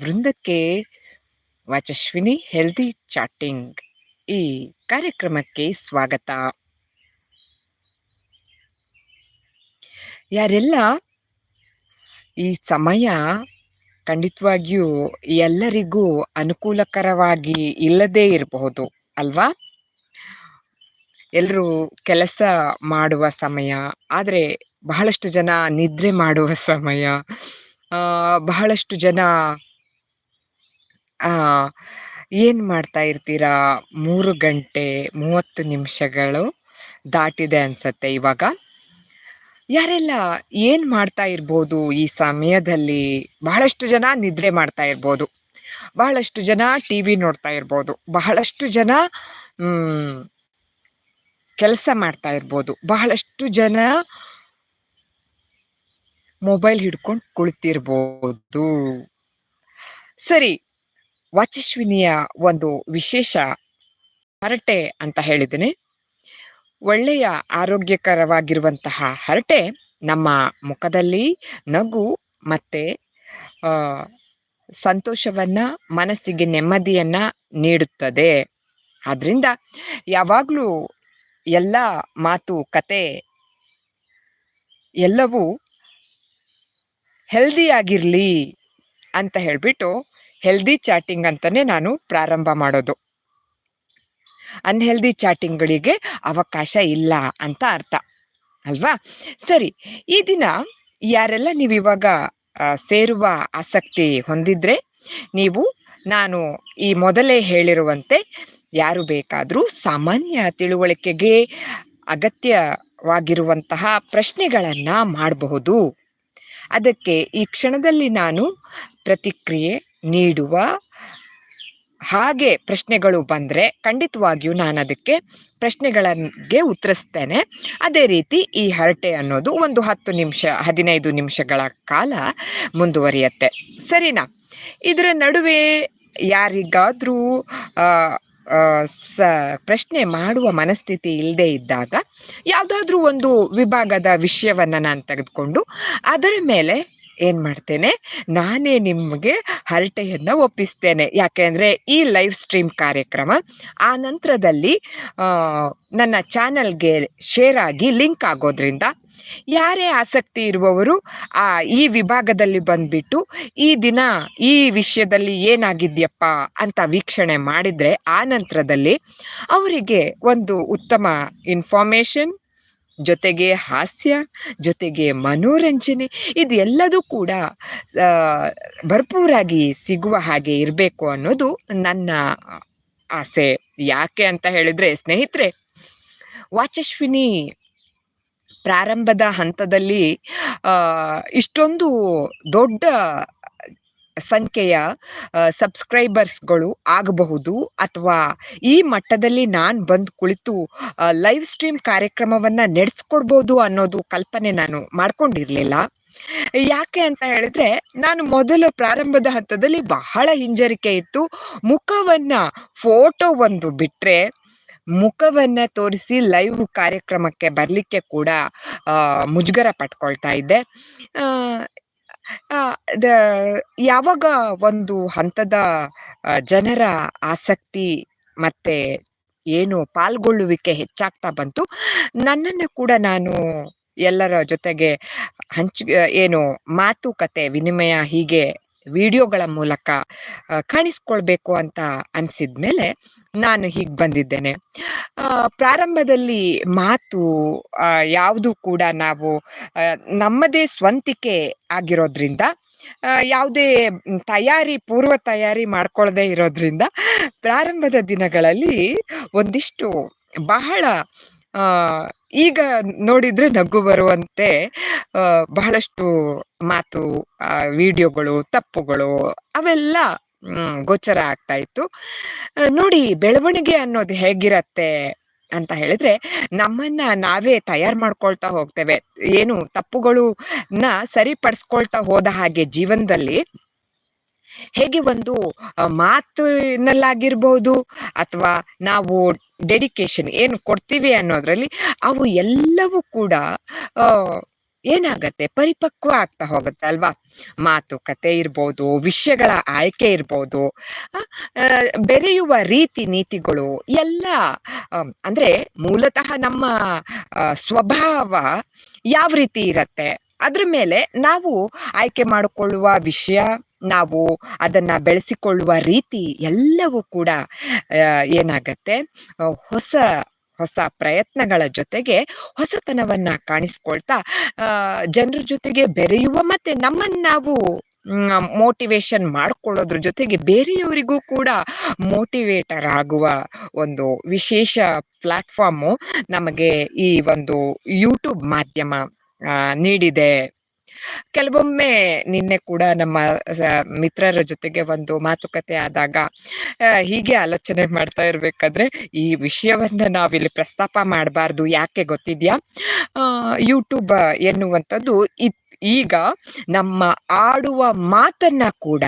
ವೃಂದಕ್ಕೆ ವಾಚಸ್ವಿನಿ healthy ಚಾಟಿಂಗ್ ಈ ಕಾರ್ಯಕ್ರಮಕ್ಕೆ ಸ್ವಾಗತ. ಯಾರೆಲ್ಲ ಈ ಸಮಯ ಖಂಡಿತವಾಗಿಯೂ ಎಲ್ಲರಿಗೂ ಅನುಕೂಲಕರವಾಗಿ ಇಲ್ಲದೇ ಇರಬಹುದು ಅಲ್ವಾ? ಎಲ್ಲರೂ ಕೆಲಸ ಮಾಡುವ ಸಮಯ, ಆದರೆ ಬಹಳಷ್ಟು ಜನ ನಿದ್ರೆ ಮಾಡುವ ಸಮಯ ಬಹಳಷ್ಟು ಜನ ಏನು ಮಾಡ್ತಾ ಇರ್ತೀರಾ? ಮೂರು ಗಂಟೆ ಮೂವತ್ತು ನಿಮಿಷಗಳು ದಾಟಿದೆ ಅನ್ಸತ್ತೆ ಇವಾಗ. ಯಾರೆಲ್ಲ ಏನು ಮಾಡ್ತಾ ಇರ್ಬೋದು ಈ ಸಮಯದಲ್ಲಿ? ಬಹಳಷ್ಟು ಜನ ನಿದ್ರೆ ಮಾಡ್ತಾ ಇರ್ಬೋದು. ಬಹಳಷ್ಟು ಜನ ಟಿ ವಿ ನೋಡ್ತಾ ಇರ್ಬೋದು. ಬಹಳಷ್ಟು ಜನ ಕೆಲಸ ಮಾಡ್ತಾ ಇರ್ಬೋದು. ಬಹಳಷ್ಟು ಜನ ಮೊಬೈಲ್ ಹಿಡ್ಕೊಂಡು ಕುಳಿತಿರ್ಬೋದು. ಸರಿ, ವಾಚಸ್ವಿನಿಯ ಒಂದು ವಿಶೇಷ ಹರಟೆ ಅಂತ ಹೇಳಿದ್ದೀನಿ. ಒಳ್ಳೆಯ ಆರೋಗ್ಯಕರವಾಗಿರುವಂತಹ ಹರಟೆ ನಮ್ಮ ಮುಖದಲ್ಲಿ ನಗು ಮತ್ತು ಸಂತೋಷವನ್ನ, ಮನಸ್ಸಿಗೆ ನೆಮ್ಮದಿಯನ್ನ ನೀಡುತ್ತದೆ. ಆದ್ದರಿಂದ ಯಾವಾಗಲೂ ಎಲ್ಲ ಮಾತು, ಕತೆ ಎಲ್ಲವೂ ಹೆಲ್ದಿ ಆಗಿರಲಿ ಅಂತ ಹೇಳಿಬಿಟ್ಟು ಹೆಲ್ದಿ ಚಾಟಿಂಗ್ ಅಂತಲೇ ನಾನು ಪ್ರಾರಂಭ ಮಾಡೋದು. ಅನ್ಹೆಲ್ದಿ ಚಾಟಿಂಗ್ಗಳಿಗೆ ಅವಕಾಶ ಇಲ್ಲ ಅಂತ ಅರ್ಥ. ಅಲ್ವಾ? ಸರಿ, ಈ ದಿನ ಯಾರೆಲ್ಲ ನೀವು ಇವಾಗ ಸೇರುವ ಆಸಕ್ತಿ ಹೊಂದಿದ್ರೆ ನೀವು, ನಾನು ಈ ಮೊದಲೇ ಹೇಳಿರುವಂತೆ ಯಾರು ಬೇಕಾದರೂ ಸಾಮಾನ್ಯ ತಿಳುವಳಿಕೆಗೆ ಅಗತ್ಯವಾಗಿರುವಂತಹ ಪ್ರಶ್ನೆಗಳನ್ನು ಮಾಡಬಹುದು. ಅದಕ್ಕೆ ಈ ಕ್ಷಣದಲ್ಲಿ ನಾನು ಪ್ರತಿಕ್ರಿಯೆ ನೀಡುವ ಹಾಗೆ ಪ್ರಶ್ನೆಗಳು ಬಂದರೆ ಖಂಡಿತವಾಗಿಯೂ ನಾನು ಅದಕ್ಕೆ ಪ್ರಶ್ನೆಗಳಿಗೆ ಉತ್ತರಿಸ್ತೇನೆ. ಅದೇ ರೀತಿ ಈ ಹರಟೆ ಅನ್ನೋದು ಒಂದು ಹತ್ತು ನಿಮಿಷ, ಹದಿನೈದು ನಿಮಿಷಗಳ ಕಾಲ ಮುಂದುವರಿಯತ್ತೆ. ಸರಿನಾ? ಇದರ ನಡುವೆ ಯಾರಿಗಾದರೂ ಸ, ಪ್ರಶ್ನೆ ಮಾಡುವ ಮನಸ್ಥಿತಿ ಇಲ್ಲದೆ ಇದ್ದಾಗ ಯಾವುದಾದ್ರೂ ಒಂದು ವಿಭಾಗದ ವಿಷಯವನ್ನು ನಾನು ತೆಗೆದುಕೊಂಡು ಅದರ ಮೇಲೆ ಏನು ಮಾಡ್ತೇನೆ, ನಾನೇ ನಿಮಗೆ ಹರಟೆಯನ್ನು ಒಪ್ಪಿಸ್ತೇನೆ. ಯಾಕೆಂದರೆ ಈ ಲೈವ್ ಸ್ಟ್ರೀಮ್ ಕಾರ್ಯಕ್ರಮ ಆ ನಂತರದಲ್ಲಿ ನನ್ನ ಚಾನಲ್ಗೆ ಶೇರ್ ಆಗಿ ಲಿಂಕ್ ಆಗೋದ್ರಿಂದ ಯಾರೇ ಆಸಕ್ತಿ ಇರುವವರು ಆ, ಈ ವಿಭಾಗದಲ್ಲಿ ಬಂದ್ಬಿಟ್ಟು ಈ ದಿನ ಈ ವಿಷಯದಲ್ಲಿ ಏನಾಗಿದ್ಯಪ್ಪ ಅಂತ ವೀಕ್ಷಣೆ ಮಾಡಿದರೆ ಆ ನಂತರದಲ್ಲಿ ಅವರಿಗೆ ಒಂದು ಉತ್ತಮ ಇನ್ಫಾರ್ಮೇಷನ್ ಜೊತೆಗೆ ಹಾಸ್ಯ, ಜೊತೆಗೆ ಮನೋರಂಜನೆ ಇದೆಲ್ಲದೂ ಕೂಡ ಭರ್ಪೂರಾಗಿ ಸಿಗುವ ಹಾಗೆ ಇರಬೇಕು ಅನ್ನೋದು ನನ್ನ ಆಸೆ. ಯಾಕೆ ಅಂತ ಹೇಳಿದರೆ, ಸ್ನೇಹಿತರೆ, ವಾಚಸ್ವಿನಿ ಪ್ರಾರಂಭದ ಹಂತದಲ್ಲಿ ಇಷ್ಟೊಂದು ದೊಡ್ಡ ಸಂಖ್ಯೆಯ ಸಬ್ಸ್ಕ್ರೈಬರ್ಸ್ಗಳು ಆಗಬಹುದು ಅಥವಾ ಈ ಮಟ್ಟದಲ್ಲಿ ನಾನು ಬಂದು ಕುಳಿತು ಲೈವ್ ಸ್ಟ್ರೀಮ್ ಕಾರ್ಯಕ್ರಮವನ್ನು ನಡೆಸ್ಕೊಡ್ಬೋದು ಅನ್ನೋದು ಕಲ್ಪನೆ ನಾನು ಮಾಡ್ಕೊಂಡಿರಲಿಲ್ಲ. ಯಾಕೆ ಅಂತ ಹೇಳಿದ್ರೆ, ನಾನು ಮೊದಲ ಪ್ರಾರಂಭದ ಹಂತದಲ್ಲಿ ಬಹಳ ಹಿಂಜರಿಕೆ ಇತ್ತು. ಮುಖವನ್ನ ಫೋಟೋ ಒಂದು ಬಿಟ್ಟರೆ ಮುಖವನ್ನ ತೋರಿಸಿ ಲೈವ್ ಕಾರ್ಯಕ್ರಮಕ್ಕೆ ಬರಲಿಕ್ಕೆ ಕೂಡ ಮುಜುಗರ ಪಟ್ಕೊಳ್ತಾ ಇದ್ದೆ. ಯಾವಾಗ ಒಂದು ಹಂತದ ಜನರ ಆಸಕ್ತಿ ಮತ್ತೆ ಏನು ಪಾಲ್ಗೊಳ್ಳುವಿಕೆ ಹೆಚ್ಚಾಗ್ತಾ ಬಂತು, ನನ್ನನ್ನು ಕೂಡ ನಾನು ಎಲ್ಲರ ಜೊತೆಗೆ ಹಂಚ ಏನು ಮಾತುಕತೆ, ವಿನಿಮಯ ಹೀಗೆ ವಿಡಿಯೋಗಳ ಮೂಲಕ ಕಾಣಿಸ್ಕೊಳ್ಬೇಕು ಅಂತ ಅನಿಸಿದ್ಮೇಲೆ ನಾನು ಹೀಗೆ ಬಂದಿದ್ದೇನೆ. ಪ್ರಾರಂಭದಲ್ಲಿ ಮಾತು ಯಾವುದು ಕೂಡ ನಾವು ನಮ್ಮದೇ ಸ್ವಂತಿಕೆ ಆಗಿರೋದ್ರಿಂದ ಯಾವುದೇ ತಯಾರಿ, ಪೂರ್ವ ತಯಾರಿ ಮಾಡ್ಕೊಳ್ಳದೆ ಇರೋದ್ರಿಂದ ಪ್ರಾರಂಭದ ದಿನಗಳಲ್ಲಿ ಒಂದಿಷ್ಟು ಬಹಳ ಈಗ ನೋಡಿದ್ರೆ ನಗು ಬರುವಂತೆ ಬಹಳಷ್ಟು ಮಾತು ವಿಡಿಯೋಗಳು, ತಪ್ಪುಗಳು ಅವೆಲ್ಲ ಗೋಚರ ಆಗ್ತಾ ಇತ್ತು. ನೋಡಿ ಬೆಳವಣಿಗೆ ಅನ್ನೋದು ಹೇಗಿರತ್ತೆ ಅಂತ ಹೇಳಿದ್ರೆ, ನಮ್ಮನ್ನ ನಾವೇ ತಯಾರು ಮಾಡ್ಕೊಳ್ತಾ ಹೋಗ್ತೇವೆ. ಏನು ತಪ್ಪುಗಳನ್ನ ಸರಿಪಡಿಸ್ಕೊಳ್ತಾ ಹೋದ ಹಾಗೆ ಜೀವನದಲ್ಲಿ ಹೇಗೆ ಒಂದು ಮಾತಿನಲ್ಲಾಗಿರ್ಬಹುದು ಅಥವಾ ನಾವು ಡೆಡಿಕೇಶನ್ ಏನು ಕೊಡ್ತೀವಿ ಅನ್ನೋದ್ರಲ್ಲಿ ಅವು ಎಲ್ಲವೂ ಕೂಡ ಏನಾಗತ್ತೆ? ಪರಿಪಕ್ವ ಆಗ್ತಾ ಹೋಗುತ್ತೆ ಅಲ್ವಾ? ಮಾತುಕತೆ ಇರ್ಬೋದು, ವಿಷಯಗಳ ಆಯ್ಕೆ ಇರ್ಬೋದು ಬೆರೆಯುವ ರೀತಿ ನೀತಿಗಳು ಎಲ್ಲ ಅಂದರೆ ಮೂಲತಃ ನಮ್ಮ ಸ್ವಭಾವ ಯಾವ ರೀತಿ ಇರತ್ತೆ? ಅದ್ರ ಮೇಲೆ ನಾವು ಆಯ್ಕೆ ಮಾಡಿಕೊಳ್ಳುವ ವಿಷಯ ನಾವು ಅದನ್ನ ಬೆಳೆಸಿಕೊಳ್ಳುವ ರೀತಿ ಎಲ್ಲವೂ ಕೂಡ ಏನಾಗತ್ತೆ? ಹೊಸ ಹೊಸ ಪ್ರಯತ್ನಗಳ ಜೊತೆಗೆ ಹೊಸತನವನ್ನ ಕಾಣಿಸ್ಕೊಳ್ತಾ ಜನರ ಜೊತೆಗೆ ಬೆರೆಯುವ ಮತ್ತೆ ನಮ್ಮನ್ನ ನಾವು ಮೋಟಿವೇಶನ್ ಮಾಡ್ಕೊಳ್ಳೋದ್ರ ಜೊತೆಗೆ ಬೇರೆಯವರಿಗೂ ಕೂಡ ಮೋಟಿವೇಟರ್ ಆಗುವ ಒಂದು ವಿಶೇಷ ಪ್ಲಾಟ್ಫಾರ್ಮು ನಮಗೆ ಈ ಒಂದು ಯೂಟ್ಯೂಬ್ ಮಾಧ್ಯಮ ನೀಡಿದೆ. ಕೆಲವೊಮ್ಮೆ ನಿನ್ನೆ ಕೂಡ ನಮ್ಮ ಮಿತ್ರರ ಜೊತೆಗೆ ಒಂದು ಮಾತುಕತೆ ಆದಾಗ ಹೀಗೆ ಆಲೋಚನೆ ಮಾಡ್ತಾ ಇರ್ಬೇಕಾದ್ರೆ, ಈ ವಿಷಯವನ್ನ ನಾವಿಲ್ಲಿ ಪ್ರಸ್ತಾಪ ಮಾಡಬಾರ್ದು, ಯಾಕೆ ಗೊತ್ತಿದ್ಯಾ? ಯೂಟ್ಯೂಬ್ ಎನ್ನುವಂಥದ್ದು ಈಗ ನಮ್ಮ ಆಡುವ ಮಾತನ್ನ ಕೂಡ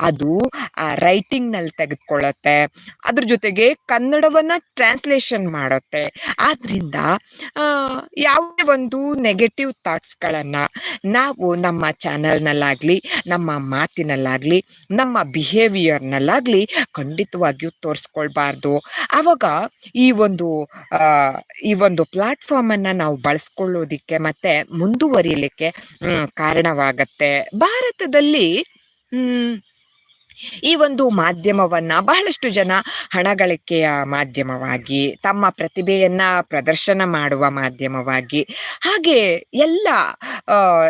ಅದು, ಆ ರೈಟಿಂಗ್ನಲ್ಲಿ ತೆಗೆದುಕೊಳ್ಳುತ್ತೆ. ಅದ್ರ ಜೊತೆಗೆ ಕನ್ನಡವನ್ನ ಟ್ರಾನ್ಸ್ಲೇಷನ್ ಮಾಡುತ್ತೆ. ಆದ್ರಿಂದ ಯಾವುದೇ ಒಂದು ನೆಗೆಟಿವ್ ಥಾಟ್ಸ್ಗಳನ್ನ ನಾವು ನಮ್ಮ ಚಾನಲ್ನಲ್ಲಾಗ್ಲಿ ನಮ್ಮ ಮಾತಿನಲ್ಲಾಗ್ಲಿ, ನಮ್ಮ ಬಿಹೇವಿಯರ್ನಲ್ಲಾಗ್ಲಿ ಖಂಡಿತವಾಗಿಯೂ ತೋರಿಸ್ಕೊಳ್ಬಾರ್ದು. ಆವಾಗ ಈ ಒಂದು ಈ ಒಂದು ಪ್ಲಾಟ್ಫಾರ್ಮ್ ಅನ್ನ ನಾವು ಬಳಸ್ಕೊಳ್ಳೋದಿಕ್ಕೆ ಮತ್ತೆ ಮುಂದುವರಿಲಿಕ್ಕೆ ಕಾರಣವಾಗತ್ತೆ. ಭಾರತದಲ್ಲಿ ಈ ಒಂದು ಮಾಧ್ಯಮವನ್ನ ಬಹಳಷ್ಟು ಜನ ಹಣಗಳಿಕೆಯ ಮಾಧ್ಯಮವಾಗಿ, ತಮ್ಮ ಪ್ರತಿಭೆಯನ್ನು ಪ್ರದರ್ಶನ ಮಾಡುವ ಮಾಧ್ಯಮವಾಗಿ, ಹಾಗೆ ಎಲ್ಲ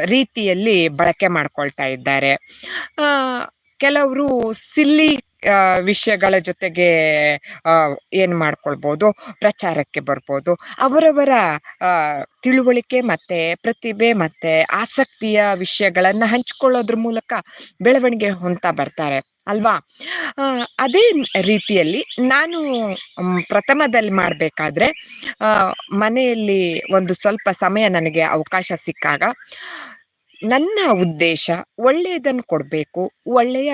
ರೀತಿಯಲ್ಲಿ ಬಳಕೆ ಮಾಡ್ಕೊಳ್ತಾ ಇದ್ದಾರೆ. ಕೆಲವರು ಸಿಲ್ಲಿ ವಿಷಯಗಳ ಜೊತೆಗೆ ಏನು ಮಾಡ್ಕೊಳ್ಬೋದು, ಪ್ರಚಾರಕ್ಕೆ ಬರ್ಬೋದು. ಅವರವರ ತಿಳುವಳಿಕೆ ಮತ್ತೆ ಪ್ರತಿಭೆ ಮತ್ತೆ ಆಸಕ್ತಿಯ ವಿಷಯಗಳನ್ನು ಹಂಚ್ಕೊಳ್ಳೋದ್ರ ಮೂಲಕ ಬೆಳವಣಿಗೆ ಹೊಂತಾ ಬರ್ತಾರೆ, ಅಲ್ವಾ? ಅದೇ ರೀತಿಯಲ್ಲಿ ನಾನು ಪ್ರಥಮದಲ್ಲಿ ಮಾಡಬೇಕಾದ್ರೆ ಮನೆಯಲ್ಲಿ ಒಂದು ಸ್ವಲ್ಪ ಸಮಯ ನನಗೆ ಅವಕಾಶ ಸಿಕ್ಕಾಗ, ನನ್ನ ಉದ್ದೇಶ ಒಳ್ಳೆಯದನ್ನು ಕೊಡಬೇಕು, ಒಳ್ಳೆಯ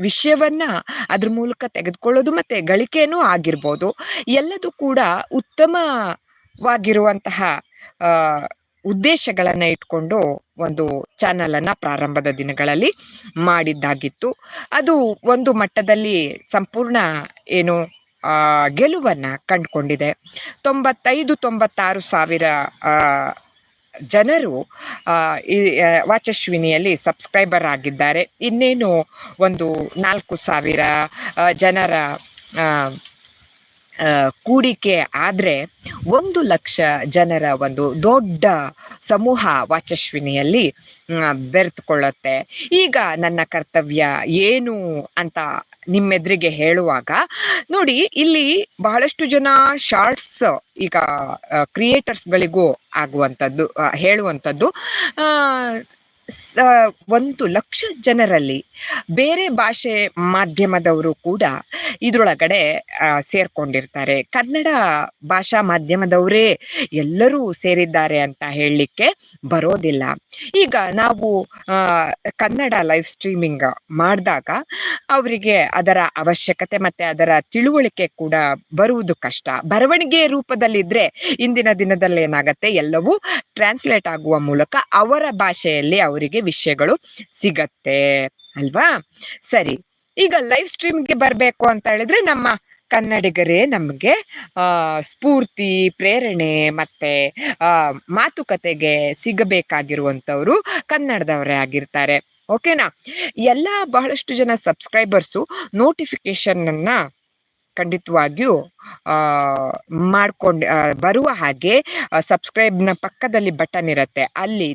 ವಿಷಯವನ್ನ ಅದ್ರ ಮೂಲಕ ತೆಗೆದುಕೊಳ್ಳೋದು ಮತ್ತೆ ಗಳಿಕೆನೂ ಆಗಿರ್ಬೋದು. ಎಲ್ಲದೂ ಕೂಡ ಉತ್ತಮವಾಗಿರುವಂತಹ ಉದ್ದೇಶಗಳನ್ನು ಇಟ್ಕೊಂಡು ಒಂದು ಚಾನಲನ್ನು ಪ್ರಾರಂಭದ ದಿನಗಳಲ್ಲಿ ಮಾಡಿದ್ದಾಗಿತ್ತು. ಅದು ಒಂದು ಮಟ್ಟದಲ್ಲಿ ಸಂಪೂರ್ಣ ಏನು ಗೆಲುವನ್ನು ಕಂಡುಕೊಂಡಿದೆ. ತೊಂಬತ್ತೈದು ತೊಂಬತ್ತಾರು ಸಾವಿರ ಜನರು ಈ ವಾಚಶ್ವಿನಿಯಲ್ಲಿ ಸಬ್ಸ್ಕ್ರೈಬರ್ ಆಗಿದ್ದಾರೆ. ಇನ್ನೇನು ಒಂದು ನಾಲ್ಕು ಸಾವಿರ ಜನರ ಕೂಡಿಕೆ ಆದರೆ ಒಂದು ಲಕ್ಷ ಜನರ ಒಂದು ದೊಡ್ಡ ಸಮೂಹ ವಾಚಸ್ವಿನಿಯಲ್ಲಿ ಆ, ಬೆರೆತುಕೊಳ್ಳುತ್ತೆ. ಈಗ ನನ್ನ ಕರ್ತವ್ಯ ಏನು ಅಂತ ನಿಮ್ಮೆದುರಿಗೆ ಹೇಳುವಾಗ ನೋಡಿ ಇಲ್ಲಿ ಬಹಳಷ್ಟು ಜನ ಶಾರ್ಟ್ಸ್ ಈಗ ಕ್ರಿಯೇಟರ್ಸ್ಗಳಿಗೂ ಆಗುವಂಥದ್ದು ಹೇಳುವಂಥದ್ದು. ಸ, ಒಂದು ಲಕ್ಷ ಜನರಲ್ಲಿ ಬೇರೆ ಭಾಷೆ ಮಾಧ್ಯಮದವರು ಕೂಡ ಇದರೊಳಗಡೆ ಸೇರ್ಕೊಂಡಿರ್ತಾರೆ. ಕನ್ನಡ ಭಾಷಾ ಮಾಧ್ಯಮದವರೇ ಎಲ್ಲರೂ ಸೇರಿದ್ದಾರೆ ಅಂತ ಹೇಳಲಿಕ್ಕೆ ಬರೋದಿಲ್ಲ. ಈಗ ನಾವು ಕನ್ನಡ ಲೈವ್ ಸ್ಟ್ರೀಮಿಂಗ್ ಮಾಡಿದಾಗ ಅವರಿಗೆ ಅದರ ಅವಶ್ಯಕತೆ ಮತ್ತೆ ಅದರ ತಿಳುವಳಿಕೆ ಕೂಡ ಬರುವುದು ಕಷ್ಟ. ಬರವಣಿಗೆ ರೂಪದಲ್ಲಿದ್ದರೆ ಇಂದಿನ ದಿನದಲ್ಲಿ ಏನಾಗುತ್ತೆ ಎಲ್ಲವೂ ಟ್ರಾನ್ಸ್ಲೇಟ್ ಆಗುವ ಮೂಲಕ ಅವರ ಭಾಷೆಯಲ್ಲಿ ಅವರಿಗೆ ವಿಷಯಗಳು ಸಿಗತ್ತೆ. ಅಲ್ವಾ? ಸರಿ, ಈಗ ಲೈವ್ ಸ್ಟ್ರೀಮ್ಗೆ ಬರಬೇಕು ಅಂತ ಹೇಳಿದ್ರೆ ನಮ್ಮ ಕನ್ನಡಿಗರೇ ನಮಗೆ ಸ್ಫೂರ್ತಿ, ಪ್ರೇರಣೆ ಮತ್ತೆ ಮಾತುಕತೆಗೆ ಸಿಗಬೇಕಾಗಿರುವಂಥವರು ಕನ್ನಡದವರೇ ಆಗಿರ್ತಾರೆ. ಓಕೆನಾ? ಎಲ್ಲ ಬಹಳಷ್ಟು ಜನ ಸಬ್ಸ್ಕ್ರೈಬರ್ಸು ನೋಟಿಫಿಕೇಶನ್ ಅನ್ನ ಖಂಡಿತವಾಗಿಯೂ ಮಾಡ್ಕೊಂಡು ಬರುವ ಹಾಗೆ ಸಬ್ಸ್ಕ್ರೈಬ್ನ ಪಕ್ಕದಲ್ಲಿ ಬಟನ್ ಇರುತ್ತೆ. ಅಲ್ಲಿ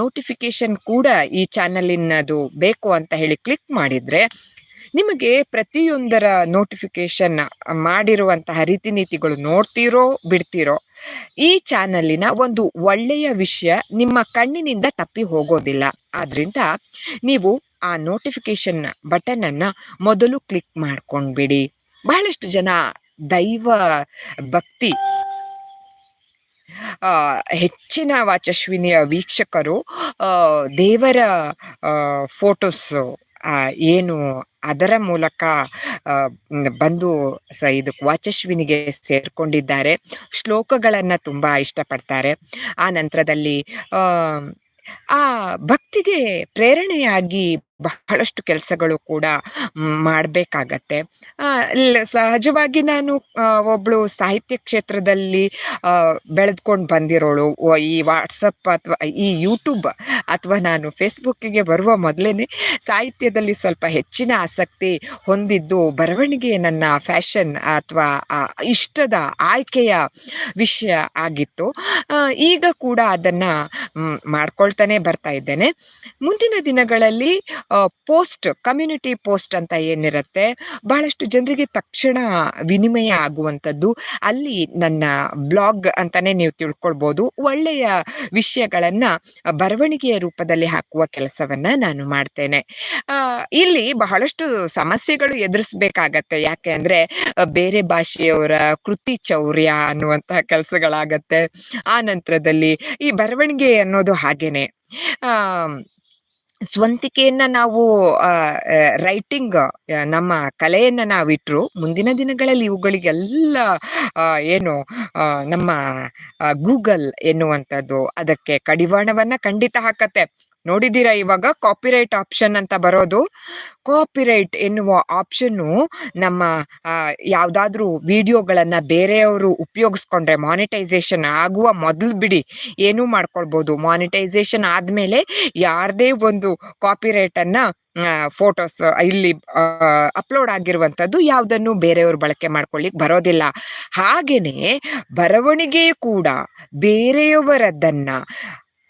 ನೋಟಿಫಿಕೇಶನ್ ಕೂಡ ಈ ಚಾನಲಿನದು ಬೇಕು ಅಂತ ಹೇಳಿ ಕ್ಲಿಕ್ ಮಾಡಿದರೆ, ನಿಮಗೆ ಪ್ರತಿಯೊಂದರ ನೋಟಿಫಿಕೇಶನ್ ಮಾಡಿರುವಂತಹ ರೀತಿ ನೀತಿಗಳು ನೋಡ್ತೀರೋ, ಬಿಡ್ತೀರೋ, ಈ ಚಾನಲಿನ ಒಂದು ಒಳ್ಳೆಯ ವಿಷಯ ನಿಮ್ಮ ಕಣ್ಣಿನಿಂದ ತಪ್ಪಿ ಹೋಗೋದಿಲ್ಲ. ಆದ್ರಿಂದ ನೀವು ಆ ನೋಟಿಫಿಕೇಶನ್ ಬಟನ್ ಅನ್ನ ಮೊದಲು ಕ್ಲಿಕ್ ಮಾಡ್ಕೊಂಡ್ಬಿಡಿ. ಬಹಳಷ್ಟು ಜನ ದೈವ ಭಕ್ತಿ ಹೆಚ್ಚಿನ ವಾಚಸ್ವಿನಿಯ ವೀಕ್ಷಕರು ದೇವರ ಫೋಟೋಸ್ ಏನು ಅದರ ಮೂಲಕ ಬಂದು ಸ ಇದಕ್ಕೆ ವಾಚಶ್ವಿನಿಗೆ ಸೇರ್ಕೊಂಡಿದ್ದಾರೆ. ಶ್ಲೋಕಗಳನ್ನು ತುಂಬ ಇಷ್ಟಪಡ್ತಾರೆ. ಆ ನಂತರದಲ್ಲಿ ಆ ಭಕ್ತಿಗೆ ಪ್ರೇರಣೆಯಾಗಿ ಬಹಳಷ್ಟು ಕೆಲಸಗಳು ಕೂಡ ಮಾಡಬೇಕಾಗತ್ತೆ. ಸಹಜವಾಗಿ ನಾನು ಒಬ್ಬಳು ಸಾಹಿತ್ಯ ಕ್ಷೇತ್ರದಲ್ಲಿ ಬೆಳೆದ್ಕೊಂಡು ಬಂದಿರೋಳು. ಈ ವಾಟ್ಸಪ್ ಅಥವಾ, ಈ ಯೂಟ್ಯೂಬ್ ಅಥವಾ ನಾನು ಫೇಸ್ಬುಕ್ಕಿಗೆ ಬರುವ ಮೊದಲೇ ಸಾಹಿತ್ಯದಲ್ಲಿ ಸ್ವಲ್ಪ ಹೆಚ್ಚಿನ ಆಸಕ್ತಿ ಹೊಂದಿದ್ದು ಬರವಣಿಗೆ ನನ್ನ ಫ್ಯಾಷನ್ ಅಥವಾ ಇಷ್ಟದ ಆಯ್ಕೆಯ ವಿಷಯ ಆಗಿತ್ತು. ಈಗ ಕೂಡ ಅದನ್ನು ಮಾಡ್ಕೊಳ್ತಾನೆ ಬರ್ತಾ ಇದ್ದೇನೆ. ಮುಂದಿನ ದಿನಗಳಲ್ಲಿ ಪೋಸ್ಟ್, ಕಮ್ಯುನಿಟಿ ಪೋಸ್ಟ್ ಅಂತ ಏನಿರುತ್ತೆ, ಬಹಳಷ್ಟು ಜನರಿಗೆ ತಕ್ಷಣ ವಿನಿಮಯ ಆಗುವಂಥದ್ದು. ಅಲ್ಲಿ ನನ್ನ ಬ್ಲಾಗ್ ಅಂತಾನೆ ನೀವು ತಿಳ್ಕೊಳ್ಬೋದು. ಒಳ್ಳೆಯ ವಿಷಯಗಳನ್ನ ಬರವಣಿಗೆಯ ರೂಪದಲ್ಲಿ ಹಾಕುವ ಕೆಲಸವನ್ನ ನಾನು ಮಾಡ್ತೇನೆ. ಇಲ್ಲಿ ಬಹಳಷ್ಟು ಸಮಸ್ಯೆಗಳು ಎದುರಿಸಬೇಕಾಗತ್ತೆ. ಯಾಕೆ ಅಂದ್ರೆ ಬೇರೆ ಭಾಷೆಯವರ ಕೃತಿ ಚೌರ್ಯ ಅನ್ನುವಂತಹ ಕೆಲಸಗಳಾಗತ್ತೆ. ಆ ನಂತರದಲ್ಲಿ ಈ ಬರವಣಿಗೆ ಅನ್ನೋದು ಹಾಗೇನೆ. ಸ್ವಂತಿಕೆಯನ್ನ ನಾವು ರೈಟಿಂಗ್ ನಮ್ಮ ಕಲೆಯನ್ನ ನಾವಿಟ್ರು, ಮುಂದಿನ ದಿನಗಳಲ್ಲಿ ಇವುಗಳಿಗೆಲ್ಲ ಏನು ನಮ್ಮ ಗೂಗಲ್ ಎನ್ನುವಂಥದ್ದು, ಅದಕ್ಕೆ ಕಡಿವಾಣವನ್ನ ಖಂಡಿತ ಹಾಕತ್ತೆ. ನೋಡಿದ್ದೀರಾ ಇವಾಗ ಕಾಪಿರೈಟ್ ಆಪ್ಷನ್ ಅಂತ ಬರೋದು? ಕಾಪಿರೈಟ್ ಎನ್ನುವ ಆಪ್ಷನ್ನು ನಮ್ಮ ಯಾವುದಾದ್ರೂ ವಿಡಿಯೋಗಳನ್ನು ಬೇರೆಯವರು ಉಪಯೋಗಿಸ್ಕೊಂಡ್ರೆ ಮಾನಿಟೈಸೇಷನ್ ಆಗುವ ಮೊದಲು ಬಿಡಿ, ಏನೂ ಮಾಡ್ಕೊಳ್ಬೋದು. ಮಾನಿಟೈಸೇಷನ್ ಆದಮೇಲೆ ಯಾರದೇ ಒಂದು ಕಾಪಿರೈಟನ್ನು ಫೋಟೋಸ್ ಇಲ್ಲಿ ಅಪ್ಲೋಡ್ ಆಗಿರುವಂಥದ್ದು ಯಾವುದನ್ನು ಬೇರೆಯವರು ಬಳಕೆ ಮಾಡ್ಕೊಳ್ಳಿಕ್ ಬರೋದಿಲ್ಲ. ಹಾಗೆಯೇ ಬರವಣಿಗೆ ಕೂಡ ಬೇರೆಯವರದ್ದನ್ನ